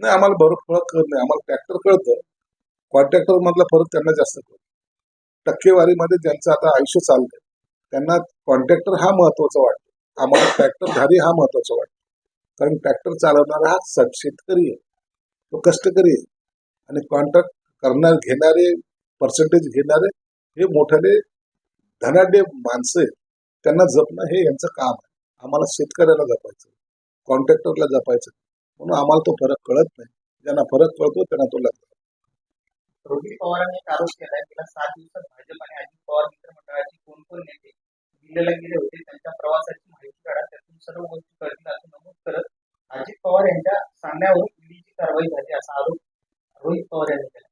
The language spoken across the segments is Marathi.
नाही आम्हाला बरोबर फरक कळत नाही. आम्हाला ट्रॅक्टर कळतं. कॉन्ट्रॅक्टर मधला फरक त्यांना जास्त कळतो. टक्केवारीमध्ये ज्यांचं आता आयुष्य चाललंय त्यांना कॉन्ट्रॅक्टर हा महत्त्वाचा वाटतो. आम्हाला ट्रॅक्टर धारी हा महत्त्वाचा वाटतो. कारण ट्रॅक्टर चालवणारा हा शेतकरी आहे. तो कष्टकरी आहे. आणि कॉन्ट्रॅक्ट करणार घेणारे पर्सेंटेज घेणारे हे मोठ्याने धनाढ्य माणसं आहेत. त्यांना जपणं हे यांचं काम आहे. आम्हाला शेतकऱ्याला जपायचं कॉन्ट्रॅक्टरला जपायचं. म्हणून आम्हाला तो फरक कळत नाही. ज्यांना फरक कळतो त्यांना तो लागतो. रोहित पवारांनी आरोप केलाय गेल्या सात दिवसात भाजप आणि अजित पवार मित्रमंडळाचे कोण कोण नेते दिल्लीला गेले होते त्यांच्या प्रवासाची माहिती काढा त्यातून सर्व गोष्टी कळतील असं नमूद करत अजित पवार यांच्या सांगण्यावरून ईडीची कारवाई झाली असा आरोप रोहित पवार यांनी केला.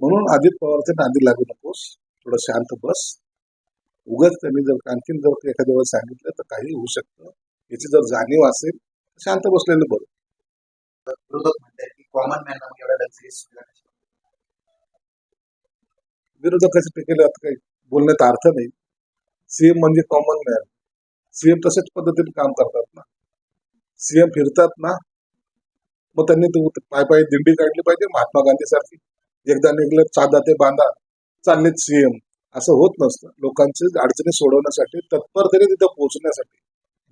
म्हणून अजित पवारच्या नादी लागू नकोस थोडं शांत बस. उगाच त्यांनी जर आणखीन जर एखाद्या वेळेस सांगितलं तर काही होऊ शकतं. याची जर जाणीव असेल तर शांत बसलेलं बरं. विरोधक म्हणतात की कॉमन कशा विरोधकाच्या टीकेला आता काही बोलण्यात अर्थ नाही. सीएम म्हणजे कॉमन मॅन सीएम तशाच पद्धतीने काम करतात ना. सीएम फिरतात ना. मग त्यांनी तो पाय पाय दिंडी काढली पाहिजे. महात्मा गांधी सारखी एकदा निघलं चादा ते बांधा. चाललेच सीएम असं होत नसतं. लोकांची अडचणी सोडवण्यासाठी तत्परतेने तिथं पोहोचण्यासाठी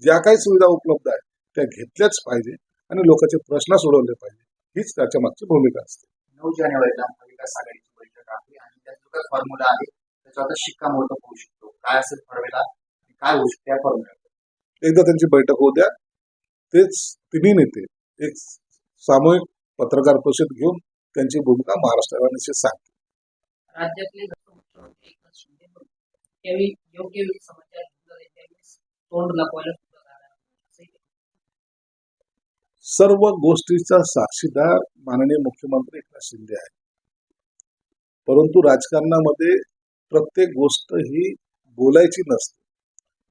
ज्या काही सुविधा उपलब्ध आहेत त्या घेतल्याच पाहिजे आणि लोकांचे प्रश्न सोडवले पाहिजे. हीच त्याच्या मागची भूमिका असते. नऊ जानेवारीला महाविकास आघाडीची बैठक आहे आणि त्यात जो काही फॉर्म्युला आहे त्याच्यावर आता शिक्कामोर्तब होऊ शकतो. काय असेल फॉर्म्युला आणि काय होऊ शकतो या फॉर्म्युला एकदा त्यांची बैठक होऊ द्या. तेच तिन्ही नेते एक सामूहिक पत्रकार परिषद घेऊन त्यांची भूमिका महाराष्ट्राला निश्चित सांगतील. राज्यातले त्यावेळी योग्य वेळी समाचार तोंड लपवायला सर्व गोष्टीचा साक्षीदार माननीय मुख्यमंत्री एकनाथ शिंदे आहेत. परंतु राजकारणामध्ये प्रत्येक गोष्ट ही बोलायची नसते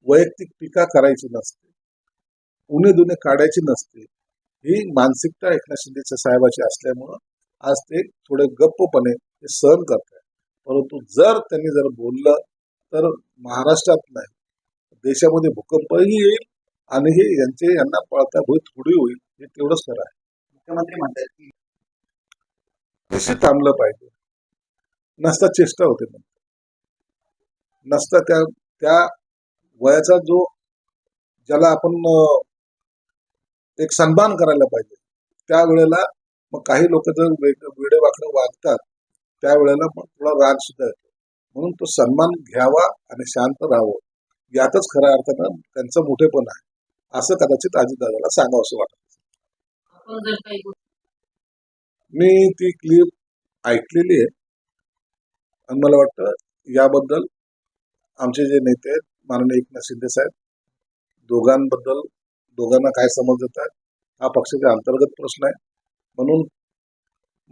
वैयक्तिक टीका करायची नसते उणे दुने काढायची नसते. ही मानसिकता एकनाथ शिंदेच्या साहेबाची असल्यामुळं आज ते थोडे गप्पपणे ते सहन करत परंतु जर त्यांनी जर बोललं तर महाराष्ट्रात नाही देशामध्ये भूकंपही येईल आणि हे यांचे यांना पळता भूत थोडी होईल हे तेवढंच खरं आहे. मुख्यमंत्री म्हणतात की कसे थांबलं पाहिजे? नसता चेष्टा होते मग. नसता त्या त्या वयाचा जो ज्याला आपण एक सन्मान करायला पाहिजे त्यावेळेला मग काही लोक जर वेडे वाकडे वागतात त्यावेळेला थोडा राग सुद्धा येतो. म्हणून तो सन्मान घ्यावा आणि शांत राहावं. यातच खऱ्या अर्थानं त्यांचं मोठेपण आहे. असं कदाचित अजितदादाला सांगावं असं वाटत. मी ती क्लिप ऐकलेली आहे. आणि मला वाटतं याबद्दल आमचे जे नेते आहेत माननीय एकनाथ शिंदे साहेब दोघांबद्दल दोघांना काय समज येत आहे हा पक्षाचा अंतर्गत प्रश्न आहे. म्हणून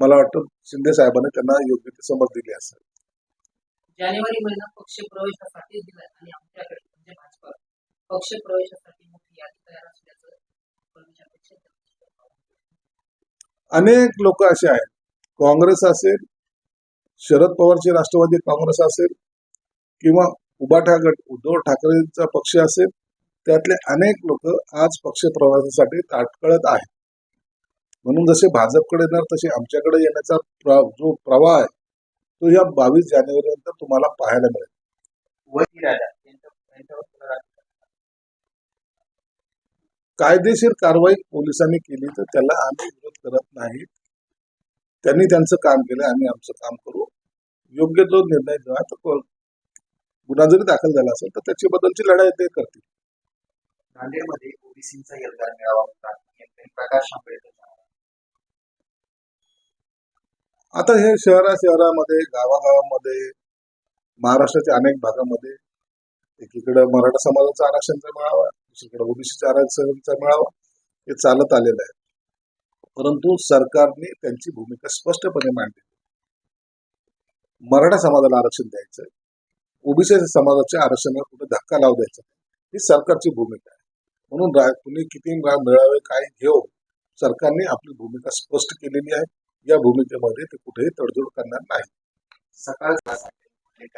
मला वाटतं शिंदे साहेबांनी त्यांना योग्य ती समज दिली असेल. जानेवारी महिना पक्ष प्रवेशासाठी दिलाय आणि आमच्याकडे म्हणजे भाजपा पक्ष प्रवेशासाठी मोठी यादी तयार असल्याचं परमेश्वर अपेक्षित आहे. अनेक लोक असे आहेत. काँग्रेस असेल शरद पवारचे राष्ट्रवादी काँग्रेस असेल किंवा उबाठा गट उद्धव ठाकरेंचा पक्ष असेल त्यातले अनेक लोक आज पक्ष प्रवासासाठी ताटकळत आहेत. म्हणून जसे भाजपकडे येणार तसे आमच्याकडे येण्याचा जो प्रवाह आहे तो या बावीस जानेवारी नंतर तुम्हाला पाहायला मिळेल. कायदेशीर कारवाई पोलिसांनी केली तर त्याला आम्ही विरोध करत नाही. त्यांनी त्यांचं काम केलं आम्ही आमचं काम करू. योग्य जो निर्णय घ्या तर तो गुन्हा जरी दाखल झाला असेल तर त्याची बदलची लढाई ते करतील. नांदेडमध्ये ओबीसींचा योगदान मिळावा होता. प्रकाश आंबेडकर आता हे शहरा शहरामध्ये गावागावामध्ये महाराष्ट्राच्या अनेक भागामध्ये एकीकडे मराठा समाजाचा आरक्षणचा मिळावा दुसरीकडे ओबीसीच्या आरक्षणाचा मिळावा हे चालत आलेलं आहे. परंतु सरकारने त्यांची भूमिका स्पष्टपणे मांडली. मराठा समाजाला आरक्षण द्यायचं ओबीसी समाजाच्या आरक्षणाला कुठे धक्का लावू द्यायचा ही सरकारची भूमिका आहे. म्हणून रा- कुणी किती मा- मिळावे काय घेऊ सरकारने आपली भूमिका स्पष्ट केलेली आहे. या भूमिकेमध्ये ते कुठेही तडजोड करणार नाही. हे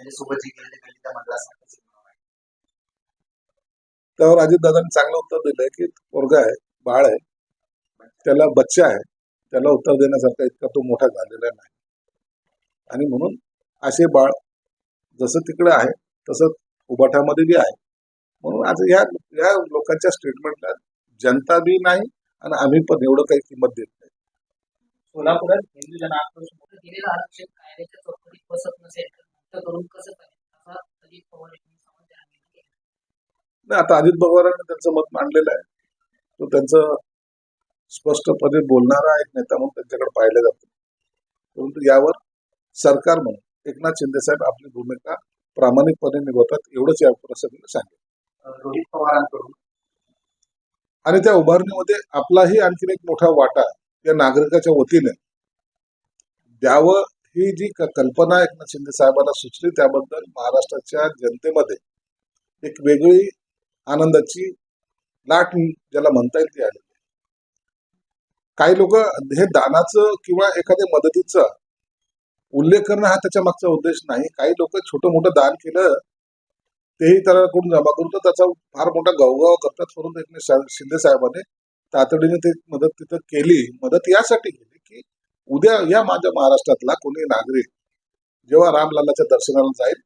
म्हणजे त्यावर अजितदादांनी चांगलं उत्तर दिलंय की पोरगा आहे बाळ आहे त्याला बच्चा आहे त्याला उत्तर देण्यासारखा इतका तो मोठा झालेला नाही. आणि म्हणून असे बाळ जसं तिकडे आहे तसं उबाठामध्ये बी आहे. म्हणून आज या या लोकांच्या स्टेटमेंटला जनता बी नाही आणि आम्ही पण एवढं काही किंमत देत नाही. सोलापुरात हिंदू जन आक्रोश तर दिलेलं आरक्षण कायद्याच्या चौकटीत बसत नसेल तर मुक्त करून कसं चालेल असा अजित पवार यांनी. नाही आता अजित पवारांनी त्यांचं मत मांडलेलं आहे. तो त्यांचं स्पष्टपणे बोलणारा एक नेता म्हणून त्यांच्याकडे पाहिलं जातं. परंतु यावर सरकार म्हणून एकनाथ शिंदे साहेब आपली भूमिका प्रामाणिकपणे निभवतात एवढंच या प्रसंगी सांगेल रोहित पवारांकडून. आणि त्या उभारणीमध्ये आपलाही आणखीन एक मोठा वाटा या नागरिकाच्या वतीने द्यावं ही जी कल्पना एकनाथ शिंदे साहेबांना सुचली त्याबद्दल महाराष्ट्राच्या जनतेमध्ये एक वेगळी आनंदाची लाट ज्याला म्हणता येईल ती आली काही लोक हे दानाचं किंवा एखाद्या मदतीचा उल्लेख करणं हा त्याच्या मागचा उद्देश नाही. काही लोक छोटं मोठं दान केलं तेही त्याला कोण जमा करून त्याचा फार मोठा गवगाव करतात म्हणून एकनाथ शिंदे साहेबांनी तातडीने ते मदत तिथं केली. मदत यासाठी केली की उद्या या माझ्या महाराष्ट्रातला कोणी नागरिक जेव्हा रामलालाच्या दर्शनाला जाईल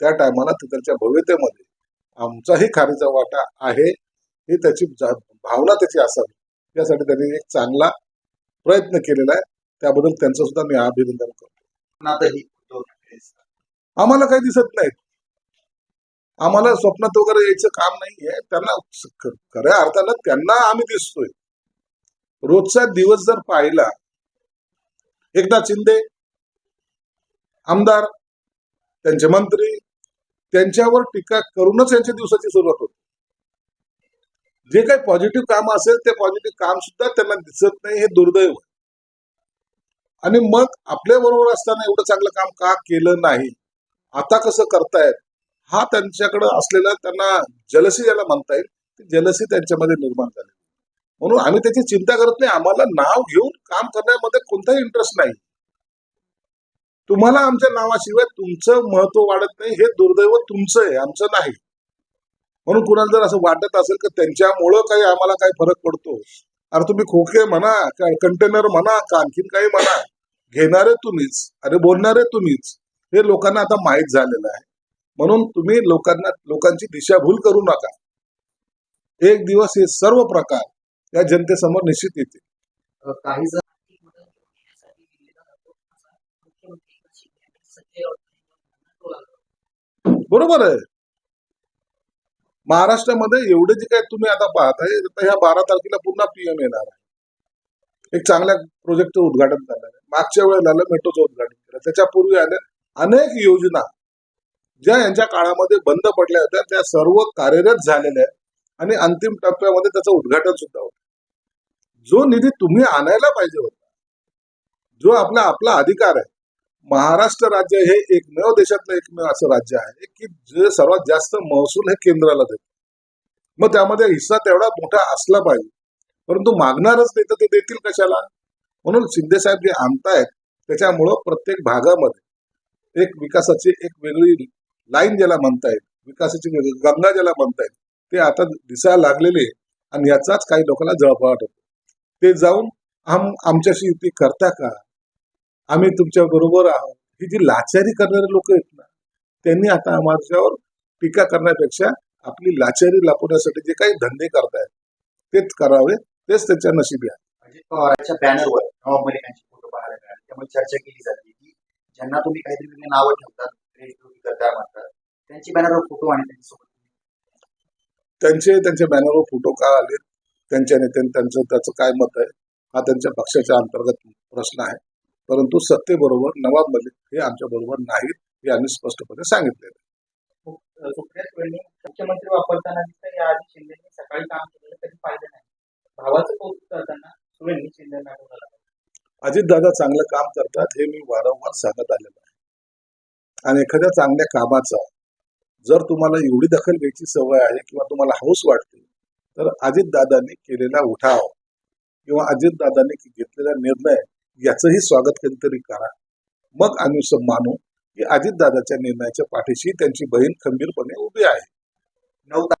त्या टायमाला तिथलच्या भव्यतेमध्ये आमचाही खारीचा वाटा आहे. ही त्याची भावना त्याची असावी. यासाठी त्यांनी एक चांगला प्रयत्न केलेला आहे. त्याबद्दल त्यांचं सुद्धा मी अभिनंदन करतो. आम्हाला काही दिसत नाही आम्हाला स्वप्नात वगैरे यायचं काम नाहीये. त्यांना खऱ्या अर्थानं त्यांना आम्ही दिसतोय. रोजचा दिवस जर पाहिला एकनाथ शिंदे आमदार त्यांचे मंत्री त्यांच्यावर टीका करूनच यांच्या दिवसाची सुरुवात होते. जे काही पॉझिटिव्ह काम असेल ते पॉझिटिव्ह काम सुद्धा त्यांना दिसत नाही हे दुर्दैव आहे. आणि मग आपल्या बरोबर असताना एवढं चांगलं काम का केलं नाही? आता कसं करतायत? हा त्यांच्याकडे असलेला त्यांना जलसी ज्याला म्हणता येईल ती जलसी त्यांच्यामध्ये निर्माण झाली. म्हणून आम्ही त्याची चिंता करत नाही. आम्हाला नाव घेऊन काम करण्यामध्ये कोणताही इंटरेस्ट नाही. तुम्हाला आमच्या नावाशिवाय तुमचं महत्त्व वाढत नाही हे दुर्दैव तुमचं आहे आमचं नाही. म्हणून कुणाला जर असं वाटत असेल की त्यांच्यामुळं काही आम्हाला काही फरक पडतो अरे तुम्ही खोके म्हणा कंटेनर म्हणा का आणखीन काही म्हणा घेणारे तुम्हीच अरे बोलणारे तुम्हीच हे लोकांना आता माहीत झालेलं आहे. म्हणून तुम्ही लोकांना लोकांची दिशाभूल करू नका. एक दिवस हे सर्व प्रकार या जनतेसमोर निश्चित येतील. काही जण. बरोबर आहे. महाराष्ट्रामध्ये एवढे जे काय तुम्ही आता पाहताय ह्या बारा तारखेला पुन्हा पीएम येणार आहे. एक चांगल्या प्रोजेक्टचं उद्घाटन करणार आहे. मागच्या वेळेला आलं मेट्रोचं उद्घाटन केलं. त्याच्यापूर्वी आलं अनेक योजना ज्या यांच्या काळामध्ये बंद पडल्या होत्या त्या सर्व कार्यरत झालेल्या आहेत. आणि अंतिम टप्प्यामध्ये त्याचं उद्घाटन सुद्धा होतं. जो निधी तुम्ही आणायला पाहिजे होता जो आपला आपला अधिकार आहे महाराष्ट्र राज्य हे एकमेव देशातलं एकमेव असं राज्य आहे की जे सर्वात जास्त महसूल हे केंद्राला देत. मग त्यामध्ये हिस्सा तेवढा मोठा असला पाहिजे. परंतु मागणारच नाही तर ते देतील कशाला? म्हणून शिंदे साहेब जे आणतायत त्याच्यामुळं प्रत्येक भागामध्ये एक विकासाची एक वेगळी लाईन ज्याला म्हणतायत विकासाची गंगा ज्याला म्हणतायत ते आता दिसायला लागलेले आणि याचाच काही लोकांना जळफळाट होतो. ते जाऊन आम आमच्याशी युती करता का? आम्ही तुमच्या बरोबर आहोत. ही जी लाचारी करणारे लोक आहेत ना त्यांनी आता आमच्यावर टीका करण्यापेक्षा आपली लाचारी लपवण्यासाठी जे काही धंदे करतायत तेच करावे तेच त्यांच्या नशिबी आहे. अजित पवारांच्या बॅनरवर नवाब मलिक यांची फोटो पाहायला मिळाले. त्यामुळे चर्चा केली जाते की ज्यांना तुम्ही काहीतरी नावं ठेवतात करता त्यांची बॅनरवर फोटो आणि त्यांच्यासोबत. त्यांचे त्यांच्या बॅनरवर फोटो का आले? त्यांच्या नेत्यांनी त्यांचं त्याचं काय मत आहे? हा त्यांच्या पक्षाच्या अंतर्गत प्रश्न आहे. परंतु सत्तेबरोबर नवाब मलिक हे आमच्या बरोबर नाहीत हे आम्ही स्पष्टपणे सांगितले सुळेंनी मुख्यमंत्री वापरताना दिसतं या आधी शिंदेनी सकाळी काम केलेलं कधी पाहिलं नाही. भावाचं कौतुक करताना सुळेंनी शिंदेना बोलायला अजितदादा चांगलं काम करतात हे मी वारंवार सांगत आलेलो आहे. आणि एखाद्या चांगल्या कामाचा जर तुम्हाला एवढी दखल घ्यायची सवय आहे किंवा तुम्हाला हौस वाटते तर अजितदादांनी केलेला उठाव किंवा अजितदादांनी घेतलेला निर्णय याचंही स्वागत कधीतरी करा. मग आम्ही मानू की अजितदादाच्या निर्णयाच्या पाठीशी त्यांची बहीण खंबीरपणे उभी आहे. नऊ